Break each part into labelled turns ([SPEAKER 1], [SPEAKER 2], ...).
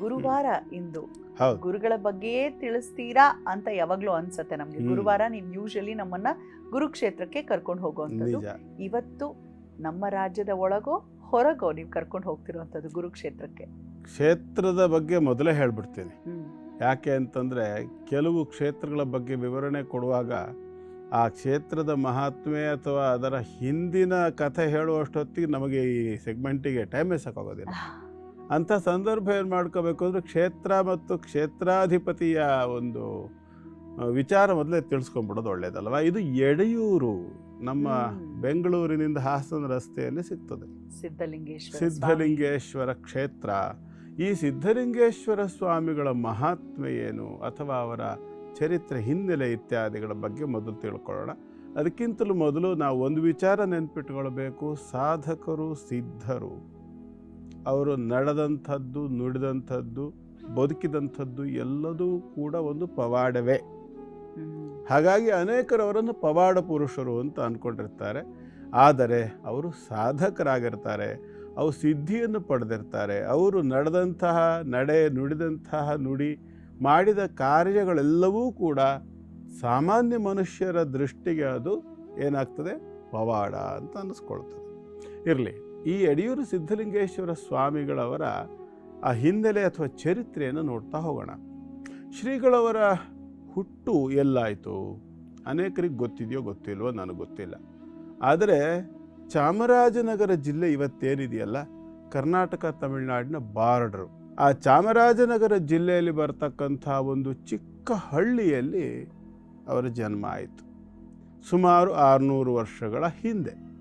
[SPEAKER 1] ಗುರುವಾರ ಇಂದು. ಗುರುಗಳ ಬಗ್ಗೆಯೇ ತಿಳಿಸ್ತೀರಾ ಅಂತ ಯಾವಾಗ್ಲೂ ಅನ್ಸತ್ತೆ ನಮ್ಗೆ. ಗುರುವಾರ ನೀವು ಯೂಶಲಿ ನಮ್ಮನ್ನ ಗುರುಕ್ಷೇತ್ರಕ್ಕೆ ಕರ್ಕೊಂಡು ಹೋಗುವಂಥದ್ದು. ಇವತ್ತು ನಮ್ಮ ರಾಜ್ಯದ ಒಳಗೋ ಹೊರಗೋ ನೀವು ಕರ್ಕೊಂಡು ಹೋಗ್ತಿರುವಂಥದ್ದು ಗುರುಕ್ಷೇತ್ರಕ್ಕೆ.
[SPEAKER 2] ಕ್ಷೇತ್ರದ ಬಗ್ಗೆ ಮೊದಲೇ ಹೇಳ್ಬಿಡ್ತೀನಿ. ಯಾಕೆ ಅಂತಂದರೆ ಕೆಲವು ಕ್ಷೇತ್ರಗಳ ಬಗ್ಗೆ ವಿವರಣೆ ಕೊಡುವಾಗ ಆ ಕ್ಷೇತ್ರದ ಮಹಾತ್ಮೆ ಅಥವಾ ಅದರ ಹಿಂದಿನ ಕಥೆ ಹೇಳುವಷ್ಟೊತ್ತಿಗೆ ನಮಗೆ ಈ ಸೆಗ್ಮೆಂಟಿಗೆ ಟೈಮೇ ಸಾಕಾಗೋದಿಲ್ಲ ಅಂಥ ಸಂದರ್ಭ ಏನು ಮಾಡ್ಕೋಬೇಕು ಅಂದರೆ ಕ್ಷೇತ್ರ ಮತ್ತು ಕ್ಷೇತ್ರಾಧಿಪತಿಯ ಒಂದು ವಿಚಾರ ಮೊದಲೇ ತಿಳಿಸ್ಕೊಂಡ್ಬಿಡೋದು ಒಳ್ಳೇದಲ್ವ? ಇದು ಎಡೆಯೂರು ನಮ್ಮ ಬೆಂಗಳೂರಿನಿಂದ ಹಾಸನ ರಸ್ತೆಯಲ್ಲಿ ಸಿಗ್ತದೆ.
[SPEAKER 1] ಸಿದ್ಧಲಿಂಗೇಶ್ವರ
[SPEAKER 2] ಕ್ಷೇತ್ರ. ಈ ಸಿದ್ಧಲಿಂಗೇಶ್ವರ ಸ್ವಾಮಿಗಳ ಮಹಾತ್ಮೆ ಏನು ಅಥವಾ ಅವರ ಚರಿತ್ರೆ ಹಿನ್ನೆಲೆ ಇತ್ಯಾದಿಗಳ ಬಗ್ಗೆ ಮೊದಲು ತಿಳ್ಕೊಳ್ಳೋಣ. ಅದಕ್ಕಿಂತಲೂ ಮೊದಲು ನಾವು ಒಂದು ವಿಚಾರ ನೆನ್ಪಿಟ್ಕೊಳ್ಬೇಕು. ಸಾಧಕರು ಸಿದ್ಧರು. ಅವರು ನಡೆದಂಥದ್ದು ನುಡಿದಂಥದ್ದು ಬದುಕಿದಂಥದ್ದು ಎಲ್ಲದೂ ಕೂಡ ಒಂದು ಪವಾಡವೇ. ಹಾಗಾಗಿ ಅನೇಕರು ಅವರನ್ನು ಪವಾಡ ಪುರುಷರು ಅಂತ ಅಂದ್ಕೊಂಡಿರ್ತಾರೆ ಆದರೆ ಅವರು ಸಾಧಕರಾಗಿರ್ತಾರೆ. ಅವರು ಸಿದ್ಧಿಯನ್ನು ಪಡೆದಿರ್ತಾರೆ. ಅವರು ನಡೆದಂತಹ ನಡೆ ನುಡಿದಂತಹ ನುಡಿ ಮಾಡಿದ ಕಾರ್ಯಗಳೆಲ್ಲವೂ ಕೂಡ ಸಾಮಾನ್ಯ ಮನುಷ್ಯರ ದೃಷ್ಟಿಗೆ ಅದು ಏನಾಗ್ತದೆ? ಪವಾಡ ಅಂತ ಅನ್ನಿಸ್ಕೊಳ್ತದೆ. ಇರಲಿ. ಈ ಯಡಿಯೂರು ಸಿದ್ಧಲಿಂಗೇಶ್ವರ ಸ್ವಾಮಿಗಳವರ ಆ ಹಿನ್ನೆಲೆ ಅಥವಾ ಚರಿತ್ರೆಯನ್ನು ನೋಡ್ತಾ ಹೋಗೋಣ. ಶ್ರೀಗಳವರ ಹುಟ್ಟು ಎಲ್ಲಾಯಿತು? ಅನೇಕರಿಗೆ ಗೊತ್ತಿದೆಯೋ ಗೊತ್ತಿಲ್ವೋ ನನಗೆ ಗೊತ್ತಿಲ್ಲ. ಆದರೆ ಚಾಮರಾಜನಗರ ಜಿಲ್ಲೆ ಇವತ್ತೇನಿದೆಯಲ್ಲ? ಕರ್ನಾಟಕ, ತಮಿಳುನಾಡಿನ ಬಾರ್ಡರು. ಆ ಚಾಮರಾಜನಗರ ಜಿಲ್ಲೆಯಲ್ಲಿ ಬರ್ತಕ್ಕಂಥ ಒಂದು ಚಿಕ್ಕ ಹಳ್ಳಿಯಲ್ಲಿ ಅವರ ಜನ್ಮ ಆಯಿತು. ಸುಮಾರು ಆರುನೂರು ವರ್ಷಗಳ ಹಿಂದೆ.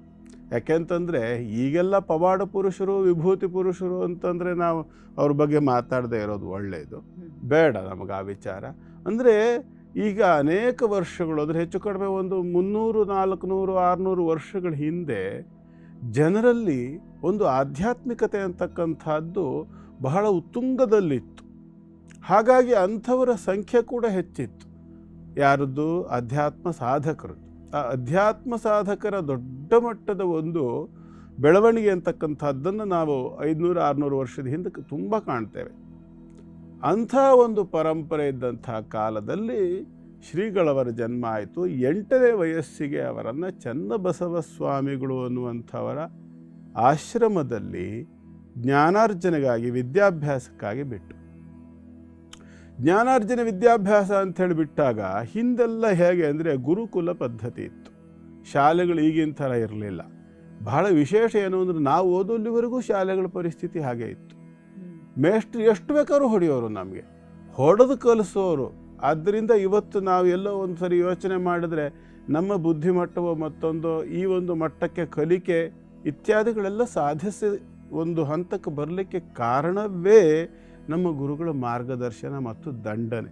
[SPEAKER 2] ಯಾಕೆಂತಂದರೆ ಈಗೆಲ್ಲ ಪವಾಡ ಪುರುಷರು, ವಿಭೂತಿ ಪುರುಷರು ಅಂತಂದರೆ ನಾವು ಅವ್ರ ಬಗ್ಗೆ ಮಾತಾಡದೇ ಇರೋದು ಒಳ್ಳೆಯದು ಬೇಡ ನಮಗೆ ಆ ವಿಚಾರ. ಅಂದರೆ ಈಗ ಅನೇಕ ವರ್ಷಗಳು ಅಂದರೆ ಹೆಚ್ಚು ಕಡಿಮೆ ಒಂದು ಮುನ್ನೂರು, ನಾಲ್ಕುನೂರು, ಆರುನೂರು ವರ್ಷಗಳ ಹಿಂದೆ ಜನರಲ್ಲಿ ಒಂದು ಆಧ್ಯಾತ್ಮಿಕತೆ ಅಂತಕ್ಕಂಥದ್ದು ಬಹಳ ಉತ್ತುಂಗದಲ್ಲಿತ್ತು. ಹಾಗಾಗಿ ಅಂಥವರ ಸಂಖ್ಯೆ ಕೂಡ ಹೆಚ್ಚಿತ್ತು. ಯಾರದ್ದು? ಅಧ್ಯಾತ್ಮ ಸಾಧಕರು ಆ ಅಧ್ಯಾತ್ಮ ಸಾಧಕರ ದೊಡ್ಡ ಮಟ್ಟದ ಒಂದು ಬೆಳವಣಿಗೆ ಅಂತಕ್ಕಂಥದ್ದನ್ನು ನಾವು ಐದುನೂರು, ಆರುನೂರು ವರ್ಷದ ಹಿಂದಕ್ಕೆ ತುಂಬ ಕಾಣ್ತೇವೆ. ಅಂಥ ಒಂದು ಪರಂಪರೆ ಇದ್ದಂಥ ಕಾಲದಲ್ಲಿ ಶ್ರೀಗಳವರ ಜನ್ಮ ಆಯಿತು. ಎಂಟನೇ ವಯಸ್ಸಿಗೆ ಅವರನ್ನು ಚನ್ನಬಸವ ಸ್ವಾಮಿಗಳು ಅನ್ನುವಂಥವರ ಆಶ್ರಮದಲ್ಲಿ ಜ್ಞಾನಾರ್ಜನೆಗಾಗಿ, ವಿದ್ಯಾಭ್ಯಾಸಕ್ಕಾಗಿ ಬಿಟ್ಟು. ಜ್ಞಾನಾರ್ಜನೆ ವಿದ್ಯಾಭ್ಯಾಸ ಅಂತ ಬಿಟ್ಟಾಗ ಹಿಂದೆಲ್ಲ ಹೇಗೆ ಅಂದರೆ ಗುರುಕುಲ ಪದ್ಧತಿ ಇತ್ತು. ಶಾಲೆಗಳು ಈಗಿನ ಥರ ಇರಲಿಲ್ಲ. ಬಹಳ ವಿಶೇಷ ಏನು ಅಂದರೆ ನಾವು ಓದೋಲ್ಲಿವರೆಗೂ ಶಾಲೆಗಳ ಪರಿಸ್ಥಿತಿ ಹಾಗೆ ಇತ್ತು. ಮೇಷ್ಟ್ರು ಎಷ್ಟು ಬೇಕಾದ್ರೂ ಹೊಡೆಯೋರು ನಮಗೆ. ಹೊಡೆದು ಕಲಿಸೋರು. ಆದ್ದರಿಂದ ಇವತ್ತು ನಾವು ಎಲ್ಲೋ ಒಂದು ಸರಿ ಯೋಚನೆ ಮಾಡಿದ್ರೆ ನಮ್ಮ ಬುದ್ಧಿಮಟ್ಟವೋ ಮತ್ತೊಂದು ಈ ಒಂದು ಮಟ್ಟಕ್ಕೆ ಕಲಿಕೆ ಇತ್ಯಾದಿಗಳೆಲ್ಲ ಸಾಧಿಸಿ ಒಂದು ಹಂತಕ್ಕೆ ಬರಲಿಕ್ಕೆ ಕಾರಣವೇ ನಮ್ಮ ಗುರುಗಳ ಮಾರ್ಗದರ್ಶನ ಮತ್ತು ದಂಡನೆ.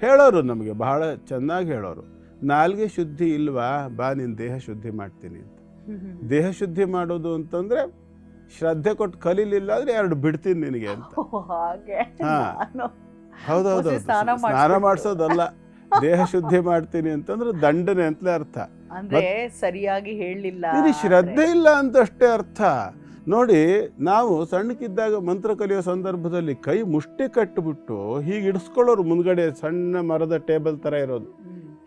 [SPEAKER 2] ಹೇಳೋರು ನಮಗೆ ಬಹಳ ಚೆನ್ನಾಗಿ ಹೇಳೋರು. ನಾಲ್ಗೆ ಶುದ್ಧಿ ಇಲ್ವಾ? ಬಾ ನೀನು ದೇಹ ಶುದ್ಧಿ ಮಾಡ್ತೀನಿ ಅಂತ. ದೇಹ ಶುದ್ಧಿ ಮಾಡೋದು ಅಂತಂದರೆ ಶ್ರದ್ಧೆ ಕೊಟ್ಟು ಕಲೀಲಿಲ್ಲ ಅಂದ್ರೆ ಎರಡು ಬಿಡ್ತೀನಿ ನಿನಗೆ ಅಂತ. ಹಾಂ. ಹೌದೌದು
[SPEAKER 1] ಸ್ನಾನ.
[SPEAKER 2] ಮಾಡಿಸೋದಲ್ಲ. ದೇಹ ಶುದ್ಧಿ ಮಾಡ್ತೀನಿ ಅಂತಂದ್ರೆ ದಂಡನೆ ಅಂತಲೇ ಅರ್ಥ.
[SPEAKER 1] ಅಂದ್ರೆ ಸರಿಯಾಗಿ ಹೇಳಲಿಲ್ಲ
[SPEAKER 2] ಶ್ರದ್ಧೆ ಇಲ್ಲ ಅಂತಷ್ಟೇ ಅರ್ಥ. ನೋಡಿ ನಾವು ಸಣ್ಣಕ್ಕಿದ್ದಾಗ ಮಂತ್ರ ಕಲಿಯೋ ಸಂದರ್ಭದಲ್ಲಿ ಕೈ ಮುಷ್ಟಿ ಕಟ್ಟಿಬಿಟ್ಟು ಹೀಗೆ ಇಡಿಸ್ಕೊಳ್ಳೋರು ಮುಂದ್ಗಡೆ ಸಣ್ಣ ಮರದ ಟೇಬಲ್ ಥರ ಇರೋದು.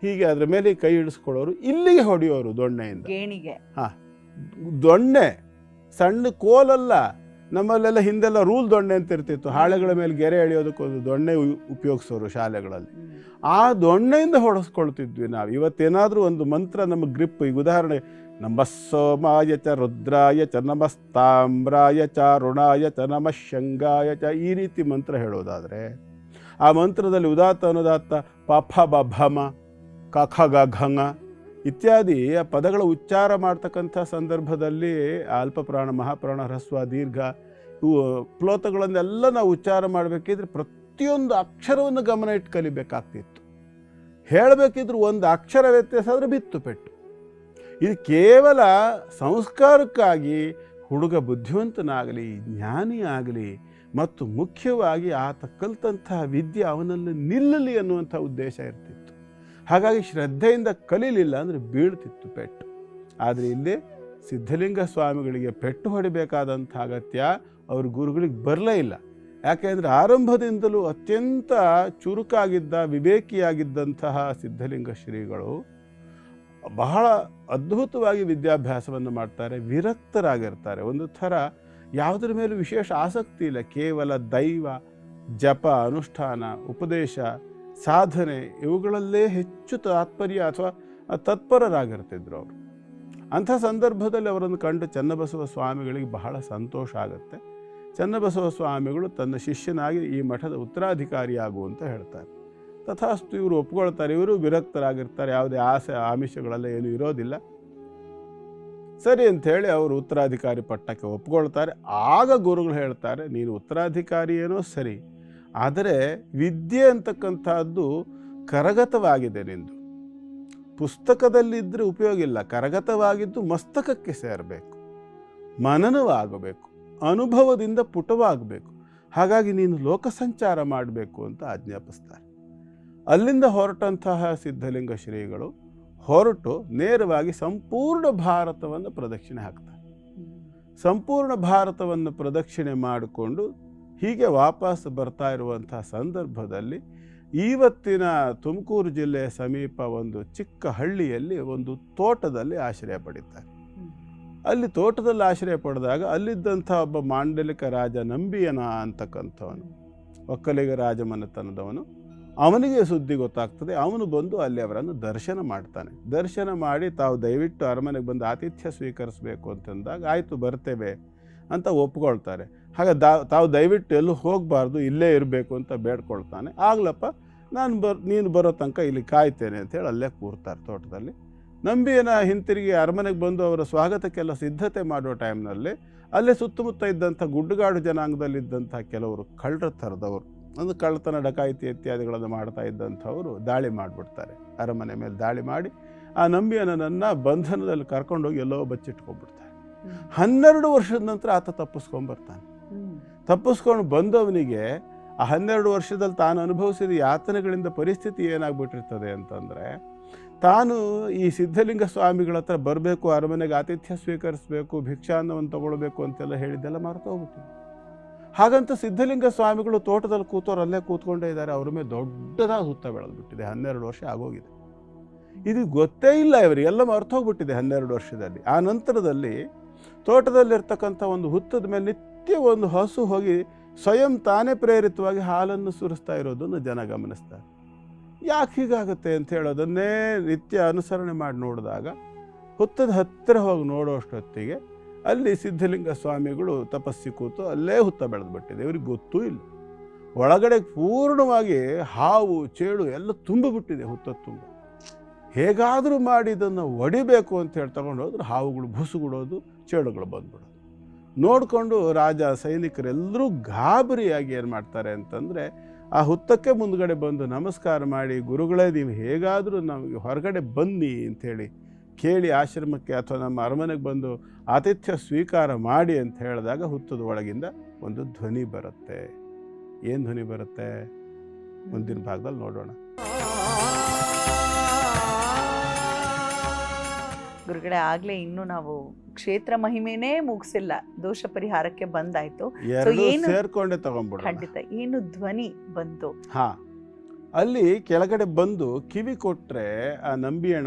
[SPEAKER 2] ಹೀಗೆ ಅದ್ರ ಮೇಲೆ ಕೈ ಇಡಿಸ್ಕೊಳ್ಳೋರು ಇಲ್ಲಿಗೆ ಹೊಡೆಯೋರು ದೊಣ್ಣೆಯಿಂದ.
[SPEAKER 1] ಗೇಣಿಗೆ.
[SPEAKER 2] ದೊಣ್ಣೆ ಸಣ್ಣ ಕೋಲಲ್ಲ ನಮ್ಮಲ್ಲೆಲ್ಲ ಹಿಂದೆಲ್ಲ ರೂಲ್ ದೊಣ್ಣೆ ಅಂತ ಇರ್ತಿತ್ತು. ಹಾಳೆಗಳ ಮೇಲೆ ಗೆರೆ ಎಳೆಯೋದಕ್ಕೊಂದು ದೊಣ್ಣೆ ಉಪಯೋಗಿಸೋರು ಶಾಲೆಗಳಲ್ಲಿ. ಆ ದೊಣ್ಣೆಯಿಂದ ಹೊಡೆಸ್ಕೊಳ್ತಿದ್ವಿ ನಾವು. ಇವತ್ತೇನಾದರೂ ಒಂದು ಮಂತ್ರ ನಮ್ಮ ಗ್ರಿಪ್ ಈಗ ಉದಾಹರಣೆ ನಮ ಸೋಮಾಯ ಚ ರುದ್ರಾಯ ಚ ನಮಸ್ತಾಮ್ರಾಯ ಚ ರುಣಾಯ ಚ ನಮ ಶಂಗಾಯ ಚ ಈ ರೀತಿ ಮಂತ್ರ ಹೇಳೋದಾದರೆ ಆ ಮಂತ್ರದಲ್ಲಿ ಉದಾತ್ತ ಅನುದಾತ್ತ ಪಫ ಬಭಮ ಕಖ ಗಘಂಗ ಇತ್ಯಾದಿ ಆ ಪದಗಳ ಉಚ್ಚಾರ ಮಾಡ್ತಕ್ಕಂಥ ಸಂದರ್ಭದಲ್ಲಿ ಅಲ್ಪಪ್ರಾಣ ಮಹಾಪ್ರಾಣ ಹ್ರಸ್ವ, ದೀರ್ಘ ಇವು ಪ್ಲೋತಗಳನ್ನೆಲ್ಲ ನಾವು ಉಚ್ಚಾರ ಮಾಡಬೇಕಿದ್ರೆ ಪ್ರತಿಯೊಂದು ಅಕ್ಷರವನ್ನು ಗಮನ ಇಟ್ಟು ಕಲಿಬೇಕಾಗ್ತಿತ್ತು. ಹೇಳಬೇಕಿದ್ರು ಒಂದು ಅಕ್ಷರ ವ್ಯತ್ಯಾಸ ಆದರೆ ಬಿತ್ತು ಪೆಟ್ಟು. ಇದು ಕೇವಲ ಸಂಸ್ಕಾರಕ್ಕಾಗಿ ಹುಡುಗ ಬುದ್ಧಿವಂತನಾಗಲಿ, ಜ್ಞಾನಿ ಆಗಲಿ, ಮತ್ತು ಮುಖ್ಯವಾಗಿ ಆತ ಕಲಿತಂತಹ ವಿದ್ಯೆ ಅವನಲ್ಲಿ ನಿಲ್ಲಲಿ ಅನ್ನುವಂಥ ಉದ್ದೇಶ ಇರ್ತಿತ್ತು. ಹಾಗಾಗಿ ಶ್ರದ್ಧೆಯಿಂದ ಕಲೀಲಿಲ್ಲ ಅಂದರೆ ಬೀಳ್ತಿತ್ತು ಪೆಟ್ಟು. ಆದರೆ ಇಲ್ಲಿ ಸಿದ್ಧಲಿಂಗ ಸ್ವಾಮಿಗಳಿಗೆ ಪೆಟ್ಟು ಹೊಡಿಬೇಕಾದಂಥ ಅಗತ್ಯ ಅವ್ರ ಗುರುಗಳಿಗೆ ಬರಲೇ ಇಲ್ಲ. ಯಾಕೆಂದರೆ ಆರಂಭದಿಂದಲೂ ಅತ್ಯಂತ ಚುರುಕಾಗಿದ್ದ, ವಿವೇಕಿಯಾಗಿದ್ದಂತಹ ಸಿದ್ಧಲಿಂಗ ಶ್ರೀಗಳು ಬಹಳ ಅದ್ಭುತವಾಗಿ ವಿದ್ಯಾಭ್ಯಾಸವನ್ನು ಮಾಡ್ತಾರೆ, ವಿರಕ್ತರಾಗಿರ್ತಾರೆ. ಒಂದು ಥರ ಯಾವುದ್ರ ಮೇಲೂ ವಿಶೇಷ ಆಸಕ್ತಿ ಇಲ್ಲ. ಕೇವಲ ದೈವ, ಜಪ, ಅನುಷ್ಠಾನ, ಉಪದೇಶ, ಸಾಧನೆ ಇವುಗಳಲ್ಲೇ ಹೆಚ್ಚು ತಾತ್ಪರ್ಯ ಅಥವಾ ತತ್ಪರರಾಗಿರ್ತಿದ್ರು ಅವರು. ಅಂಥ ಸಂದರ್ಭದಲ್ಲಿ ಅವರನ್ನು ಕಂಡು ಚನ್ನಬಸವ ಸ್ವಾಮಿಗಳಿಗೆ ಬಹಳ ಸಂತೋಷ ಆಗುತ್ತೆ. ಚನ್ನಬಸವ ಸ್ವಾಮಿಗಳು ತನ್ನ ಶಿಷ್ಯನಾಗಿ ಈ ಮಠದ ಉತ್ತರಾಧಿಕಾರಿಯಾಗುವಂತ ಹೇಳ್ತಾರೆ. ತಥಾಸ್ತು ಇವರು ಒಪ್ಕೊಳ್ತಾರೆ, ಇವರು ವಿರಕ್ತರಾಗಿರ್ತಾರೆ, ಯಾವುದೇ ಆಸೆ, ಆಮಿಷಗಳೆಲ್ಲ ಏನೂ ಇರೋದಿಲ್ಲ. ಸರಿ ಅಂಥೇಳಿ ಅವರು ಉತ್ತರಾಧಿಕಾರಿ ಪಟ್ಟಕ್ಕೆ ಒಪ್ಕೊಳ್ತಾರೆ. ಆಗ ಗುರುಗಳು ಹೇಳ್ತಾರೆ, ನೀನು ಉತ್ತರಾಧಿಕಾರಿ ಏನೋ ಸರಿ, ಆದರೆ ವಿದ್ಯೆ ಅಂತಕ್ಕಂಥದ್ದು ಕರಗತವಾಗಿದೆ ನಿಂದು. ಪುಸ್ತಕದಲ್ಲಿದ್ದರೆ ಉಪಯೋಗ ಇಲ್ಲ, ಕರಗತವಾಗಿದ್ದು ಮಸ್ತಕಕ್ಕೆ ಸೇರಬೇಕು, ಮನನವಾಗಬೇಕು, ಅನುಭವದಿಂದ ಪುಟವಾಗಬೇಕು. ಹಾಗಾಗಿ ನೀನು ಲೋಕ ಸಂಚಾರ ಮಾಡಬೇಕು ಅಂತ ಆಜ್ಞಾಪಿಸ್ತಾರೆ. ಅಲ್ಲಿಂದ ಹೊರಟಂತಹ ಸಿದ್ಧಲಿಂಗ ಶ್ರೀಗಳು ಹೊರಟು ನೇರವಾಗಿ ಸಂಪೂರ್ಣ ಭಾರತವನ್ನು ಪ್ರದಕ್ಷಿಣೆ ಹಾಕ್ತಾರೆ. ಸಂಪೂರ್ಣ ಭಾರತವನ್ನು ಪ್ರದಕ್ಷಿಣೆ ಮಾಡಿಕೊಂಡು ಹೀಗೆ ವಾಪಸ್ ಬರ್ತಾ ಇರುವಂತಹ ಸಂದರ್ಭದಲ್ಲಿ ಇವತ್ತಿನ ತುಮಕೂರು ಜಿಲ್ಲೆಯ ಸಮೀಪ ಒಂದು ಚಿಕ್ಕ ಹಳ್ಳಿಯಲ್ಲಿ ಒಂದು ತೋಟದಲ್ಲಿ ಆಶ್ರಯ ಪಡಿತಾರೆ. ಅಲ್ಲಿ ತೋಟದಲ್ಲಿ ಆಶ್ರಯ ಪಡೆದಾಗ ಅಲ್ಲಿದ್ದಂಥ ಒಬ್ಬ ಮಾಂಡಲಿಕ ರಾಜ ನಂಬಿಯನ ಅಂತಕ್ಕಂಥವನು, ಒಕ್ಕಲಿಗ ರಾಜಮನೆತನದವನು. ಅವನಿಗೆ ಸುದ್ದಿ ಗೊತ್ತಾಗ್ತದೆ, ಅವನು ಬಂದು ಅಲ್ಲಿ ಅವರನ್ನು ದರ್ಶನ ಮಾಡ್ತಾನೆ. ದರ್ಶನ ಮಾಡಿ ತಾವು ದಯವಿಟ್ಟು ಅರಮನೆಗೆ ಬಂದು ಆತಿಥ್ಯ ಸ್ವೀಕರಿಸಬೇಕು ಅಂತಂದಾಗ, ಆಯಿತು, ಬರ್ತೇವೆ ಅಂತ ಒಪ್ಕೊಳ್ತಾರೆ. ಹಾಗೆ ದಾ, ತಾವು ದಯವಿಟ್ಟು ಎಲ್ಲೂ ಹೋಗಬಾರ್ದು, ಇಲ್ಲೇ ಇರಬೇಕು ಅಂತ ಬೇಡ್ಕೊಳ್ತಾನೆ. ಆಗ್ಲಪ್ಪ, ನಾನು ಬರ್ ನೀನು ಬರೋ ತನಕ ಇಲ್ಲಿ ಕಾಯ್ತೇನೆ ಅಂತೇಳಿ ಅಲ್ಲೇ ಕೂರ್ತಾರೆ ತೋಟದಲ್ಲಿ. ನಂಬಿಯನ ಹಿಂತಿರುಗಿ ಅರಮನೆಗೆ ಬಂದು ಅವರ ಸ್ವಾಗತಕ್ಕೆಲ್ಲ ಸಿದ್ಧತೆ ಮಾಡೋ ಟೈಮ್ನಲ್ಲಿ, ಅಲ್ಲೇ ಸುತ್ತಮುತ್ತ ಇದ್ದಂಥ ಗುಡ್ಡಗಾಡು ಜನಾಂಗದಲ್ಲಿದ್ದಂಥ ಕೆಲವರು ಕಳ್ಳರ ಥರದವರು ಒಂದು ಕಳ್ಳತನ ಡಕಾಯಿತಿ ಇತ್ಯಾದಿಗಳನ್ನು ಮಾಡ್ತಾ ಇದ್ದಂಥವರು ದಾಳಿ ಮಾಡಿಬಿಡ್ತಾರೆ. ಅರಮನೆ ಮೇಲೆ ದಾಳಿ ಮಾಡಿ ಆ ನಂಬಿಯನನ್ನು ಬಂಧನದಲ್ಲಿ ಕರ್ಕೊಂಡೋಗಿ ಎಲ್ಲೋ ಬಚ್ಚಿಟ್ಕೊಂಡ್ಬಿಡ್ತಾರೆ. ಹನ್ನೆರಡು ವರ್ಷದ ನಂತರ ಆತ ತಪ್ಪಿಸ್ಕೊಂಬರ್ತಾನೆ ತಪ್ಪಿಸ್ಕೊಂಡು ಬಂದವನಿಗೆ ಆ ಹನ್ನೆರಡು ವರ್ಷದಲ್ಲಿ ತಾನು ಅನುಭವಿಸಿದ ಯಾತನೆಗಳಿಂದ ಪರಿಸ್ಥಿತಿ ಏನಾಗ್ಬಿಟ್ಟಿರ್ತದೆ ಅಂತಂದರೆ ತಾನು ಈ ಸಿದ್ಧಲಿಂಗ ಸ್ವಾಮಿಗಳ ಹತ್ರ ಬರಬೇಕು ಅರಮನೆಗೆ ಆತಿಥ್ಯ ಸ್ವೀಕರಿಸಬೇಕು ಭಿಕ್ಷಾನ್ನವನ್ನು ತಗೊಳ್ಬೇಕು ಅಂತೆಲ್ಲ ಹೇಳಿದ್ದೆಲ್ಲ ಮರೆತೋಗ್ಬಿಟ್ಟು ಹಾಗಂತ ಸಿದ್ಧಲಿಂಗ ಸ್ವಾಮಿಗಳು ತೋಟದಲ್ಲಿ ಕೂತೋರು ಅಲ್ಲೇ ಕೂತ್ಕೊಂಡೇ ಇದ್ದಾರೆ. ಅವ್ರ ಮೇಲೆ ದೊಡ್ಡದಾದ ಹುತ್ತ ಬೆಳೆದ್ಬಿಟ್ಟಿದೆ ಹನ್ನೆರಡು ವರ್ಷ ಆಗೋಗಿದೆ. ಇದು ಗೊತ್ತೇ ಇಲ್ಲ ಇವರಿಗೆ. ಎಲ್ಲ ಮರ್ತೋಗ್ಬಿಟ್ಟಿದೆ ಹನ್ನೆರಡು ವರ್ಷದಲ್ಲಿ. ಆ ನಂತರದಲ್ಲಿ ತೋಟದಲ್ಲಿರ್ತಕ್ಕಂಥ ಒಂದು ಹುತ್ತದ ಮೇಲೆ ನಿತ್ಯ ಒಂದು ಹಸು ಹೋಗಿ ಸ್ವಯಂ ತಾನೇ ಪ್ರೇರಿತವಾಗಿ ಹಾಲನ್ನು ಸುರಿಸ್ತಾ ಇರೋದನ್ನು ಜನ ಗಮನಿಸ್ತಾರೆ. ಯಾಕೆ ಹೀಗಾಗುತ್ತೆ ಅಂತ ಹೇಳೋದನ್ನೇ ನಿತ್ಯ ಅನುಸರಣೆ ಮಾಡಿ ನೋಡಿದಾಗ ಹುತ್ತದ ಹತ್ತಿರ ಹೋಗಿ ನೋಡೋಷ್ಟೊತ್ತಿಗೆ ಅಲ್ಲಿ ಸಿದ್ಧಲಿಂಗ ಸ್ವಾಮಿಗಳು ತಪಸ್ಸಿ ಕೂತು ಅಲ್ಲೇ ಹುತ್ತ ಬೆಳೆದ್ಬಿಟ್ಟಿದೆ ಇವ್ರಿಗೆ ಗೊತ್ತೂ ಇಲ್ಲ. ಒಳಗಡೆ ಪೂರ್ಣವಾಗಿ ಹಾವು, ಚೇಳು ಎಲ್ಲ ತುಂಬಿಬಿಟ್ಟಿದೆ ಹುತ್ತ ತುಂಬ. ಹೇಗಾದರೂ ಮಾಡಿ ಇದನ್ನು ಒಡಿಬೇಕು ಅಂತ ಹೇಳಿ ತಗೊಂಡು ಹೋದ್ರೆ ಹಾವುಗಳು ಬುಸುಗುಡೋದು ಚೇಳುಗಳು ಬಂದ್ಬಿಡೋದು ನೋಡಿಕೊಂಡು ರಾಜ ಸೈನಿಕರೆಲ್ಲರೂ ಗಾಬರಿಯಾಗಿ ಏನು ಮಾಡ್ತಾರೆ ಅಂತಂದರೆ ಆ ಹುತ್ತಕ್ಕೆ ಮುಂದ್ಗಡೆ ಬಂದು ನಮಸ್ಕಾರ ಮಾಡಿ, ಗುರುಗಳೇ, ನೀವು ಹೇಗಾದರೂ ನಮಗೆ ಹೊರಗಡೆ ಬನ್ನಿ ಅಂಥೇಳಿ ಕೇಳಿ ಆಶ್ರಮಕ್ಕೆ ಅಥವಾ ನಮ್ಮ ಅರಮನೆಗೆ ಬಂದು ಆತಿಥ್ಯ ಸ್ವೀಕಾರ ಮಾಡಿ ಅಂತ ಹೇಳಿದಾಗ ಹುತ್ತದ ಒಳಗಿಂದ ಒಂದು ಧ್ವನಿ ಬರುತ್ತೆ. ಏನು ಧ್ವನಿ ಬರುತ್ತೆ? ಮುಂದಿನ ಭಾಗದಲ್ಲಿ ನೋಡೋಣ.
[SPEAKER 1] ಗುರುಗಳೇ ಆಗ್ಲೇ ಇನ್ನು ನಾವು ಕ್ಷೇತ್ರ ಮಹಿಮೆನೇ ಮುಗಿಸಿಲ್ಲ. ದೋಷ ಪರಿಹಾರಕ್ಕೆ ಬಂದಾಯ್ತು.
[SPEAKER 2] ಸೇರ್ಕೊಂಡೆ ತಗೊಂಡ್ಬಿಡ
[SPEAKER 1] ಖಂಡಿತ ಏನು ಧ್ವನಿ ಬಂತು?
[SPEAKER 2] ಹಾ. ಅಲ್ಲಿ ಕೆಳಗಡೆ ಬಂದು ಕಿವಿ ಕೊಟ್ರೆ ಆ ನಂಬಿಯಣ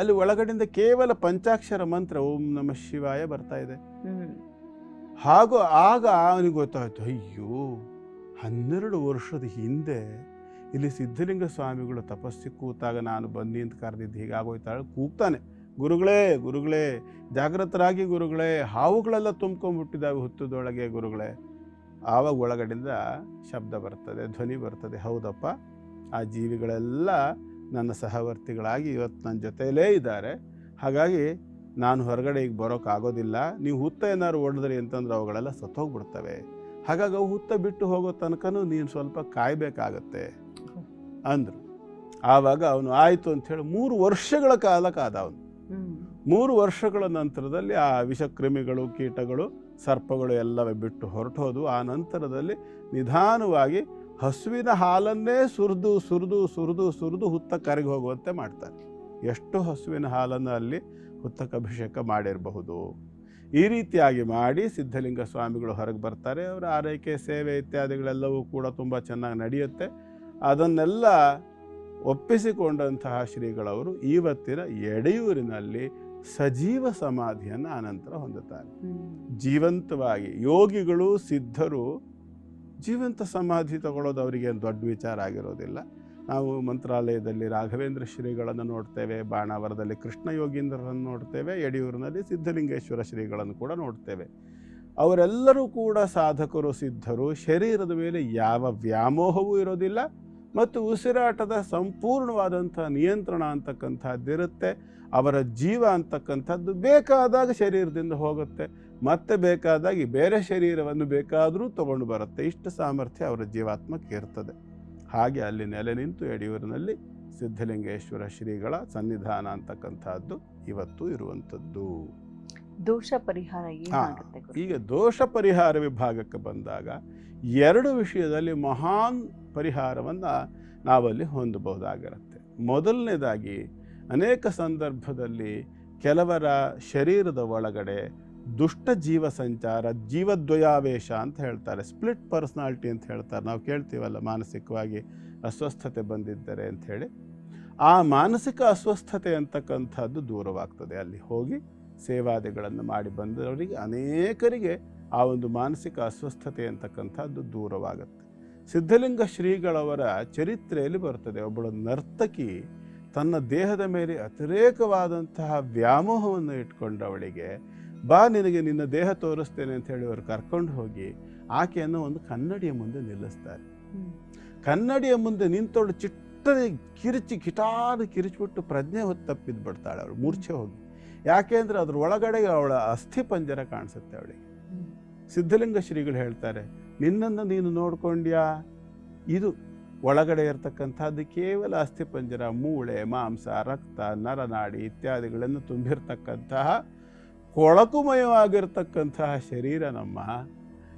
[SPEAKER 2] ಅಲ್ಲಿ ಒಳಗಡೆಯಿಂದ ಕೇವಲ ಪಂಚಾಕ್ಷರ ಮಂತ್ರ ಓಂ ನಮ ಶಿವಾಯ ಬರ್ತಾ ಇದೆ. ಹಾಗೂ ಆಗ ಅವನಿಗೆ ಗೊತ್ತಾಯ್ತು, ಅಯ್ಯೋ, ಹನ್ನೆರಡು ವರ್ಷದ ಹಿಂದೆ ಇಲ್ಲಿ ಸಿದ್ಧಲಿಂಗ ಸ್ವಾಮಿಗಳು ತಪಸ್ಸಿ ಕೂತಾಗ ನಾನು ಬನ್ನಿ ಅಂತ ಕರೆದಿದ್ದು ಹೀಗಾಗೋಯ್ತಾಳೆ, ಕೂಗ್ತಾನೆ. ಗುರುಗಳೇ ಗುರುಗಳೇ ಜಾಗೃತರಾಗಿ ಗುರುಗಳೇ, ಹಾವುಗಳೆಲ್ಲ ತುಂಬ್ಕೊಂಡ್ಬಿಟ್ಟಿದ್ದಾವೆ ಹುತ್ತದೊಳಗೆ ಗುರುಗಳೇ. ಆವಾಗ ಒಳಗಡೆಯಿಂದ ಶಬ್ದ ಬರ್ತದೆ, ಧ್ವನಿ ಬರ್ತದೆ, ಹೌದಪ್ಪ, ಆ ಜೀವಿಗಳೆಲ್ಲ ನನ್ನ ಸಹವರ್ತಿಗಳಾಗಿ ಇವತ್ತು ನನ್ನ ಜೊತೆಯಲ್ಲೇ ಇದ್ದಾರೆ. ಹಾಗಾಗಿ ನಾನು ಹೊರಗಡೆ ಈಗ ಬರೋಕ್ಕಾಗೋದಿಲ್ಲ ನೀವು ಹುತ್ತ ಏನಾದ್ರು ಓಡಿದ್ರಿ ಅಂತಂದ್ರೆ ಅವುಗಳೆಲ್ಲ ಸತ್ತೋಗ್ಬಿಡ್ತವೆ. ಹಾಗಾಗಿ ಅವು ಹುತ್ತ ಬಿಟ್ಟು ಹೋಗೋ ತನಕನೂ ನೀನು ಸ್ವಲ್ಪ ಕಾಯಬೇಕಾಗತ್ತೆ ಅಂದರು. ಆವಾಗ ಅವನು ಆಯಿತು ಅಂಥೇಳಿ ಮೂರು ವರ್ಷಗಳ ಕಾಲ ಕಾದ ಅವನು. ಮೂರು ವರ್ಷಗಳ ನಂತರದಲ್ಲಿ ಆ ವಿಷಕ್ರಿಮಿಗಳು ಕೀಟಗಳು ಸರ್ಪಗಳು ಎಲ್ಲವೇ ಬಿಟ್ಟು ಹೊರಟೋದು. ಆ ನಂತರದಲ್ಲಿ ನಿಧಾನವಾಗಿ ಹಸುವಿನ ಹಾಲನ್ನೇ ಸುರಿದು ಸುರಿದು ಸುರಿದು ಸುರಿದು ಹುತ್ತ ಕರಗಿ ಹೋಗುವಂತೆ ಮಾಡ್ತಾರೆ. ಎಷ್ಟು ಹಸುವಿನ ಹಾಲನ್ನು ಅಲ್ಲಿ ಹುತ್ತಕ್ಕೆ ಅಭಿಷೇಕ ಮಾಡಿರಬಹುದು. ಈ ರೀತಿಯಾಗಿ ಮಾಡಿ ಸಿದ್ಧಲಿಂಗ ಸ್ವಾಮಿಗಳು ಹೊರಗೆ ಬರ್ತಾರೆ. ಅವರ ಆರೈಕೆ ಸೇವೆ ಇತ್ಯಾದಿಗಳೆಲ್ಲವೂ ಕೂಡ ತುಂಬ ಚೆನ್ನಾಗಿ ನಡೆಯುತ್ತೆ. ಅದನ್ನೆಲ್ಲ ಒಪ್ಪಿಸಿಕೊಂಡಂತಹ ಶ್ರೀಗಳವರು ಇವತ್ತಿನ ಎಡೆಯೂರಿನಲ್ಲಿ ಸಜೀವ ಸಮಾಧಿಯನ್ನು ಆನಂತರ ಹೊಂದುತ್ತಾರೆ. ಜೀವಂತವಾಗಿ ಯೋಗಿಗಳು ಸಿದ್ಧರು ಜೀವಂತ ಸಮಾಧಿ ತಗೊಳ್ಳೋದು ಅವರಿಗೆ ದೊಡ್ಡ ವಿಚಾರ ಆಗಿರೋದಿಲ್ಲ. ನಾವು ಮಂತ್ರಾಲಯದಲ್ಲಿ ರಾಘವೇಂದ್ರ ಶ್ರೀಗಳನ್ನು ನೋಡ್ತೇವೆ, ಬಾಣಾವರದಲ್ಲಿ ಕೃಷ್ಣ ಯೋಗೀಂದ್ರರನ್ನು ನೋಡ್ತೇವೆ, ಯಡಿಯೂರಿನಲ್ಲಿ ಸಿದ್ಧಲಿಂಗೇಶ್ವರ ಶ್ರೀಗಳನ್ನು ಕೂಡ ನೋಡ್ತೇವೆ. ಅವರೆಲ್ಲರೂ ಕೂಡ ಸಾಧಕರು, ಸಿದ್ಧರು, ಶರೀರದ ಮೇಲೆ ಯಾವ ವ್ಯಾಮೋಹವೂ ಇರೋದಿಲ್ಲ ಮತ್ತು ಉಸಿರಾಟದ ಸಂಪೂರ್ಣವಾದಂಥ ನಿಯಂತ್ರಣ ಅಂತಕ್ಕಂಥದ್ದಿರುತ್ತೆ, ಅವರ ಜೀವ ಅಂತಕ್ಕಂಥದ್ದು ಬೇಕಾದಾಗ ಶರೀರದಿಂದ ಹೋಗುತ್ತೆ. ಮತ್ತೆ ಬೇಕಾದಾಗಿ ಬೇರೆ ಶರೀರವನ್ನು ಬೇಕಾದರೂ ತಗೊಂಡು ಬರುತ್ತೆ. ಇಷ್ಟು ಸಾಮರ್ಥ್ಯ ಅವರ ಜೀವಾತ್ಮಕ್ಕೆ ಇರ್ತದೆ. ಹಾಗೆ ಅಲ್ಲಿ ನೆಲೆ ನಿಂತು ಯಡಿಯೂರಿನಲ್ಲಿ ಸಿದ್ಧಲಿಂಗೇಶ್ವರ ಶ್ರೀಗಳ ಸನ್ನಿಧಾನ ಅಂತಕ್ಕಂಥದ್ದು ಇವತ್ತು ಇರುವಂಥದ್ದು.
[SPEAKER 1] ದೋಷ ಪರಿಹಾರ?
[SPEAKER 2] ಈಗ ದೋಷ ಪರಿಹಾರ ವಿಭಾಗಕ್ಕೆ ಬಂದಾಗ ಎರಡು ವಿಷಯದಲ್ಲಿ ಮಹಾನ್ ಪರಿಹಾರವನ್ನು ನಾವಲ್ಲಿ ಹೊಂದಬಹುದಾಗಿರುತ್ತೆ. ಮೊದಲನೇದಾಗಿ ಅನೇಕ ಸಂದರ್ಭದಲ್ಲಿ ಕೆಲವರ ಶರೀರದ ಒಳಗಡೆ ದುಷ್ಟ ಜೀವ ಸಂಚಾರ, ಜೀವದ್ವಯಾವೇಶ ಅಂತ ಹೇಳ್ತಾರೆ. ಸ್ಪ್ಲಿಟ್ ಪರ್ಸ್ನಾಲಿಟಿ ಅಂತ ಹೇಳ್ತಾರೆ. ನಾವು ಕೇಳ್ತೀವಲ್ಲ ಮಾನಸಿಕವಾಗಿ ಅಸ್ವಸ್ಥತೆ ಬಂದಿದ್ದರೆ ಅಂಥೇಳಿ ಆ ಮಾನಸಿಕ ಅಸ್ವಸ್ಥತೆ ಅಂತಕ್ಕಂಥದ್ದು ದೂರವಾಗ್ತದೆ. ಅಲ್ಲಿ ಹೋಗಿ ಸೇವಾದಿಗಳನ್ನು ಮಾಡಿ ಬಂದವರಿಗೆ ಅನೇಕರಿಗೆ ಆ ಒಂದು ಮಾನಸಿಕ ಅಸ್ವಸ್ಥತೆ ಅಂತಕ್ಕಂಥದ್ದು ದೂರವಾಗುತ್ತೆ. ಸಿದ್ಧಲಿಂಗ ಶ್ರೀಗಳವರ ಚರಿತ್ರೆಯಲ್ಲಿ ಬರ್ತದೆ. ಒಬ್ಬಳು ನರ್ತಕಿ ತನ್ನ ದೇಹದ ಮೇಲೆ ಅತಿರೇಕವಾದಂತಹ ವ್ಯಾಮೋಹವನ್ನು ಇಟ್ಕೊಂಡವಳಿಗೆ ಬಾ ನಿನಗೆ ನಿನ್ನ ದೇಹ ತೋರಿಸ್ತೇನೆ ಅಂತ ಹೇಳಿ ಅವರು ಕರ್ಕೊಂಡು ಹೋಗಿ ಆಕೆಯನ್ನು ಒಂದು ಕನ್ನಡಿಯ ಮುಂದೆ ನಿಲ್ಲಿಸ್ತಾರೆ. ಕನ್ನಡಿಯ ಮುಂದೆ ನಿಂತೋಳು ಚಿಟ್ಟದೆ ಕಿರಿಚಿ ಕಿಟಾದ ಕಿರಿಚಿಬಿಟ್ಟು ಪ್ರಜ್ಞೆ ಹೊತ್ತು ತಪ್ಪಿದ್ದು ಬಿಡ್ತಾಳೆ ಅವಳು, ಮೂರ್ಛೆ ಹೋಗಿ. ಯಾಕೆ ಅಂದರೆ ಅದ್ರ ಒಳಗಡೆ ಅವಳ ಅಸ್ಥಿ ಪಂಜರ ಕಾಣಿಸುತ್ತೆ ಅವಳಿಗೆ. ಸಿದ್ಧಲಿಂಗ ಶ್ರೀಗಳು ಹೇಳ್ತಾರೆ, ನಿನ್ನನ್ನು ನೀನು ನೋಡ್ಕೊಂಡ್ಯಾ? ಇದು ಒಳಗಡೆ ಇರತಕ್ಕಂಥದ್ದು ಕೇವಲ ಅಸ್ಥಿಪಂಜರ ಮೂಳೆ, ಮಾಂಸ, ರಕ್ತ, ನರನಾಡಿ ಇತ್ಯಾದಿಗಳನ್ನು ತುಂಬಿರ್ತಕ್ಕಂತಹ ಕೊಳಕುಮಯವಾಗಿರ್ತಕ್ಕಂತಹ ಶರೀರ ನಮ್ಮ.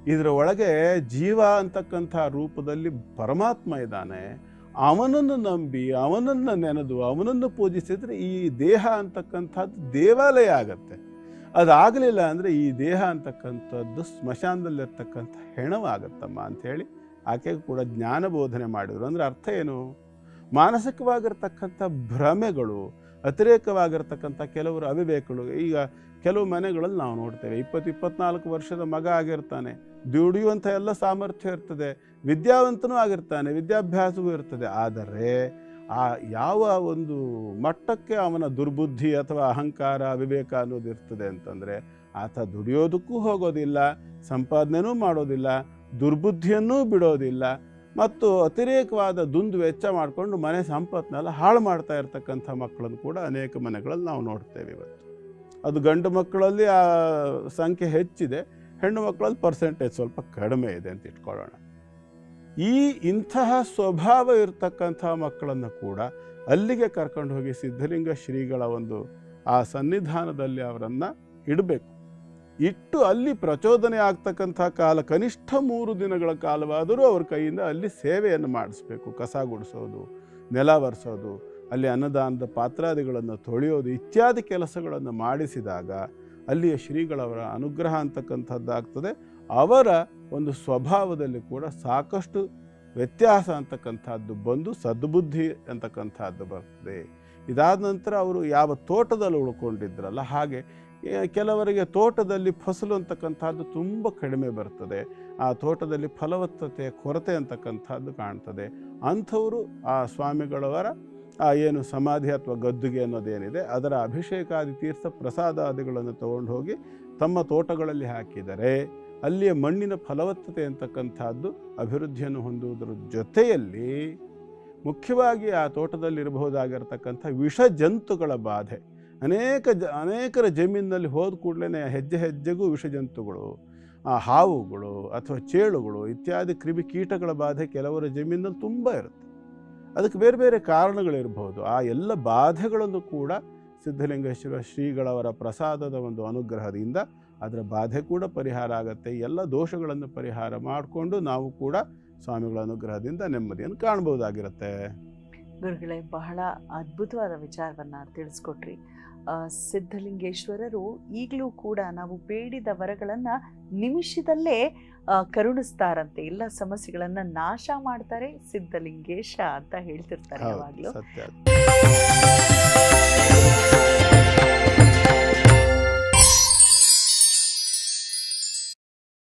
[SPEAKER 2] ಇದರ ಒಳಗೆ ಜೀವ ಅಂತಕ್ಕಂಥ ರೂಪದಲ್ಲಿ ಪರಮಾತ್ಮ ಇದ್ದಾನೆ. ಅವನನ್ನು ನಂಬಿ, ಅವನನ್ನು ನೆನೆದು, ಅವನನ್ನು ಪೂಜಿಸಿದರೆ ಈ ದೇಹ ಅಂತಕ್ಕಂಥದ್ದು ದೇವಾಲಯ ಆಗತ್ತೆ. ಅದಾಗಲಿಲ್ಲ ಅಂದರೆ ಈ ದೇಹ ಅಂತಕ್ಕಂಥದ್ದು ಸ್ಮಶಾನದಲ್ಲಿರ್ತಕ್ಕಂಥ ಹೆಣವಾಗತ್ತಮ್ಮ ಅಂಥೇಳಿ ಆಕೆಗೂ ಕೂಡ ಜ್ಞಾನ ಬೋಧನೆ ಮಾಡಿದರು. ಅಂದರೆ ಅರ್ಥ ಏನು? ಮಾನಸಿಕವಾಗಿರ್ತಕ್ಕಂಥ ಭ್ರಮೆಗಳು, ಅತಿರೇಕವಾಗಿರ್ತಕ್ಕಂಥ ಕೆಲವರು ಅವಿವೇಕಗಳು. ಈಗ ಕೆಲವು ಮನೆಗಳಲ್ಲಿ ನಾವು ನೋಡ್ತೇವೆ. ಇಪ್ಪತ್ತು, ಇಪ್ಪತ್ನಾಲ್ಕು ವರ್ಷದ ಮಗ ಆಗಿರ್ತಾನೆ. ದುಡಿಯುವಂಥ ಎಲ್ಲ ಸಾಮರ್ಥ್ಯ ಇರ್ತದೆ. ವಿದ್ಯಾವಂತನೂ ಆಗಿರ್ತಾನೆ. ವಿದ್ಯಾಭ್ಯಾಸವೂ ಇರ್ತದೆ. ಆದರೆ ಆ ಯಾವ ಒಂದು ಮಟ್ಟಕ್ಕೆ ಅವನ ದುರ್ಬುದ್ಧಿ ಅಥವಾ ಅಹಂಕಾರ ವಿವೇಕ ಅನ್ನೋದು ಇರ್ತದೆ ಅಂತಂದರೆ, ಆತ ದುಡಿಯೋದಕ್ಕೂ ಹೋಗೋದಿಲ್ಲ, ಸಂಪಾದನೆನೂ ಮಾಡೋದಿಲ್ಲ, ದುರ್ಬುದ್ಧಿಯನ್ನೂ ಬಿಡೋದಿಲ್ಲ ಮತ್ತು ಅತಿರೇಕವಾದ ದುಂದು ವೆಚ್ಚ ಮಾಡಿಕೊಂಡು ಮನೆ ಸಂಪತ್ನೆಲ್ಲ ಹಾಳು ಮಾಡ್ತಾ ಇರ್ತಕ್ಕಂಥ ಮಕ್ಕಳನ್ನು ಕೂಡ ಅನೇಕ ಮನೆಗಳಲ್ಲಿ ನಾವು ನೋಡ್ತೇವೆ ಇವತ್ತು. ಅದು ಗಂಡು ಮಕ್ಕಳಲ್ಲಿ ಆ ಸಂಖ್ಯೆ ಹೆಚ್ಚಿದೆ, ಹೆಣ್ಣು ಮಕ್ಕಳಲ್ಲಿ ಪರ್ಸೆಂಟೇಜ್ ಸ್ವಲ್ಪ ಕಡಿಮೆ ಇದೆ ಅಂತ ಇಟ್ಕೊಳ್ಳೋಣ. ಈ ಇಂತಹ ಸ್ವಭಾವ ಇರತಕ್ಕಂಥ ಮಕ್ಕಳನ್ನು ಕೂಡ ಅಲ್ಲಿಗೆ ಕರ್ಕೊಂಡು ಹೋಗಿ ಸಿದ್ಧಲಿಂಗ ಶ್ರೀಗಳ ಒಂದು ಆ ಸನ್ನಿಧಾನದಲ್ಲಿ ಅವರನ್ನು ಇಡಬೇಕು. ಇಟ್ಟು ಅಲ್ಲಿ ಪ್ರಚೋದನೆ ಆಗ್ತಕ್ಕಂಥ ಕಾಲ, ಕನಿಷ್ಠ ಮೂರು ದಿನಗಳ ಕಾಲವಾದರೂ ಅವ್ರ ಕೈಯಿಂದ ಅಲ್ಲಿ ಸೇವೆಯನ್ನು ಮಾಡಿಸ್ಬೇಕು. ಕಸ ಗುಡಿಸೋದು, ನೆಲ ಒರೆಸೋದು ಅಲ್ಲಿ ಅನ್ನದಾನದ ಪಾತ್ರಾದಿಗಳನ್ನು ತೊಳೆಯೋದು ಇತ್ಯಾದಿ ಕೆಲಸಗಳನ್ನು ಮಾಡಿಸಿದಾಗ ಅಲ್ಲಿಯ ಶ್ರೀಗಳವರ ಅನುಗ್ರಹ ಅಂತಕ್ಕಂಥದ್ದಾಗ್ತದೆ. ಅವರ ಒಂದು ಸ್ವಭಾವದಲ್ಲಿ ಕೂಡ ಸಾಕಷ್ಟು ವ್ಯತ್ಯಾಸ ಅಂತಕ್ಕಂಥದ್ದು ಬಂದು ಸದ್ಬುದ್ಧಿ ಅಂತಕ್ಕಂಥದ್ದು ಬರ್ತದೆ. ಇದಾದ ನಂತರ ಅವರು ಯಾವ ತೋಟದಲ್ಲಿ ಉಳ್ಕೊಂಡಿದ್ರಲ್ಲ ಹಾಗೆ ಕೆಲವರಿಗೆ ತೋಟದಲ್ಲಿ ಫಸಲು ಅಂತಕ್ಕಂಥದ್ದು ತುಂಬ ಕಡಿಮೆ ಬರ್ತದೆ. ಆ ತೋಟದಲ್ಲಿ ಫಲವತ್ತತೆಯ ಕೊರತೆ ಅಂತಕ್ಕಂಥದ್ದು ಕಾಣ್ತದೆ. ಅಂಥವರು ಆ ಸ್ವಾಮಿಗಳವರ ಆ ಏನು ಸಮಾಧಿ ಅಥವಾ ಗದ್ದುಗೆ ಅನ್ನೋದೇನಿದೆ, ಅದರ ಅಭಿಷೇಕಾದಿ ತೀರ್ಥ ಪ್ರಸಾದಾದಿಗಳನ್ನು ತಗೊಂಡು ಹೋಗಿ ತಮ್ಮ ತೋಟಗಳಲ್ಲಿ ಹಾಕಿದರೆ ಅಲ್ಲಿಯ ಮಣ್ಣಿನ ಫಲವತ್ತತೆ ಅಂತಕ್ಕಂಥದ್ದು ಅಭಿವೃದ್ಧಿಯನ್ನು ಹೊಂದುವುದರ ಜೊತೆಯಲ್ಲಿ ಮುಖ್ಯವಾಗಿ ಆ ತೋಟದಲ್ಲಿರಬಹುದಾಗಿರ್ತಕ್ಕಂಥ ವಿಷ ಜಂತುಗಳ ಬಾಧೆ. ಅನೇಕ ಜ, ಅನೇಕರ ಜಮೀನಿನಲ್ಲಿ ಹೋದ ಕೂಡಲೇ ಹೆಜ್ಜೆ ಹೆಜ್ಜೆಗೂ ವಿಷ ಜಂತುಗಳು ಆ ಹಾವುಗಳು ಅಥವಾ ಚೇಳುಗಳು ಇತ್ಯಾದಿ ಕ್ರಿಮಿ ಕೀಟಗಳ ಬಾಧೆ ಕೆಲವರ ಜಮೀನಲ್ಲಿ ತುಂಬ ಇರುತ್ತೆ. ಅದಕ್ಕೆ ಬೇರೆ ಬೇರೆ ಕಾರಣಗಳಿರ್ಬೋದು ಆ ಎಲ್ಲ ಬಾಧೆಗಳನ್ನು ಕೂಡ ಸಿದ್ಧಲಿಂಗೇಶ್ವರ ಶ್ರೀಗಳವರ ಪ್ರಸಾದದ ಒಂದು ಅನುಗ್ರಹದಿಂದ ಅದರ ಬಾಧೆ ಕೂಡ ಪರಿಹಾರ ಆಗುತ್ತೆ. ಎಲ್ಲ ದೋಷಗಳನ್ನು ಪರಿಹಾರ ಮಾಡಿಕೊಂಡು ನಾವು ಕೂಡ ಸ್ವಾಮಿಗಳ ಅನುಗ್ರಹದಿಂದ ನೆಮ್ಮದಿಯನ್ನು ಕಾಣ್ಬೋದಾಗಿರುತ್ತೆ
[SPEAKER 1] ಗುರುಗಳೇ, ಬಹಳ ಅದ್ಭುತವಾದ ವಿಚಾರವನ್ನು ತಿಳಿಸ್ಕೊಟ್ರಿ. ಸಿದ್ಧಲಿಂಗೇಶ್ವರರು ಈಗಲೂ ಕೂಡ ನಾವು ಬೇಡಿದ ವರಗಳನ್ನು ನಿಮಿಷದಲ್ಲೇ ಕರುಣಿಸ್ತಾರಂತೆ. ಎಲ್ಲ ಸಮಸ್ಯೆಗಳನ್ನ ನಾಶ ಮಾಡ್ತಾರೆ ಸಿದ್ಧಲಿಂಗೇಶ ಅಂತ ಹೇಳ್ತಿರ್ತಾರೆ ಯಾವಾಗಲೂ.